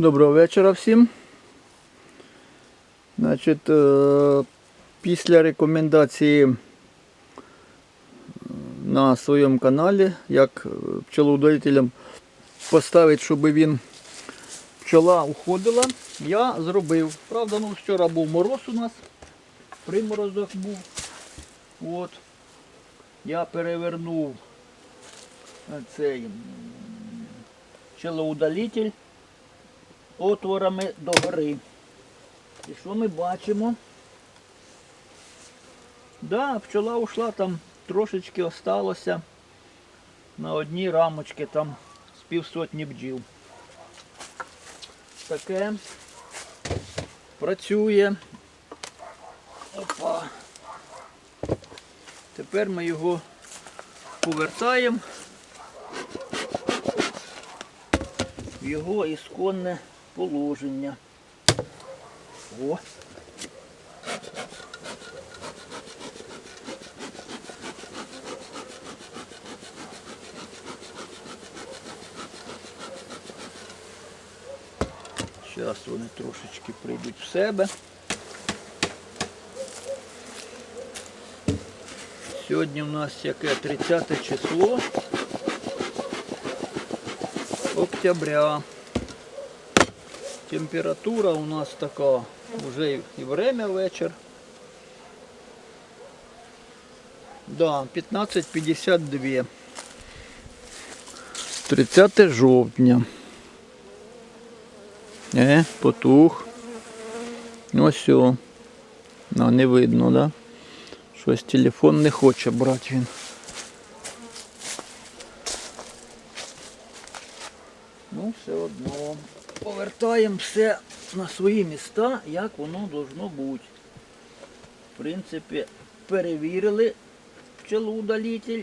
Доброго вечора всім. Значить, е, після рекомендації е, на своєму каналі, як пчелоудалителям поставити, щоб він пчола уходила, я зробив. Правда, ну вчора був мороз у нас, приморозок був. От. Я перевернув цей пчелоудалитель отворами догори. І що ми бачимо? Да, пчола ушла, там трошечки осталося на одній рамочці там з півсотні бджіл. Таке працює. Опа. Тепер ми його повертаємо в його ісконне положення. О. Зараз вони трошечки прийдуть в себе. Сьогодні у нас яке 30 число октября. Температура у нас така, вже і время вечір. Да, 15.52. 30 жовтня. Е, потух. Ось о. Ну, не видно, да? Щось телефон не хоче брати він. Ну, все одно. Повертаємо все на свої міста, як воно должно бути. В принципі, перевірили пчелоудалитель.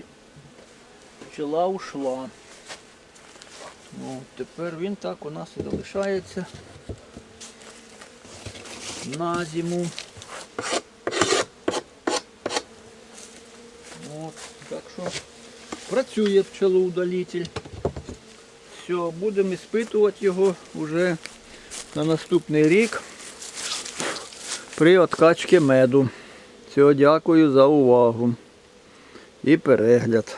Пчела ушла. Ну, тепер він так у нас і залишається на зиму. От, так що працює пчелоудалитель. Все, будемо іспитувати його вже на наступний рік при откачці меду. Всього дякую за увагу і перегляд.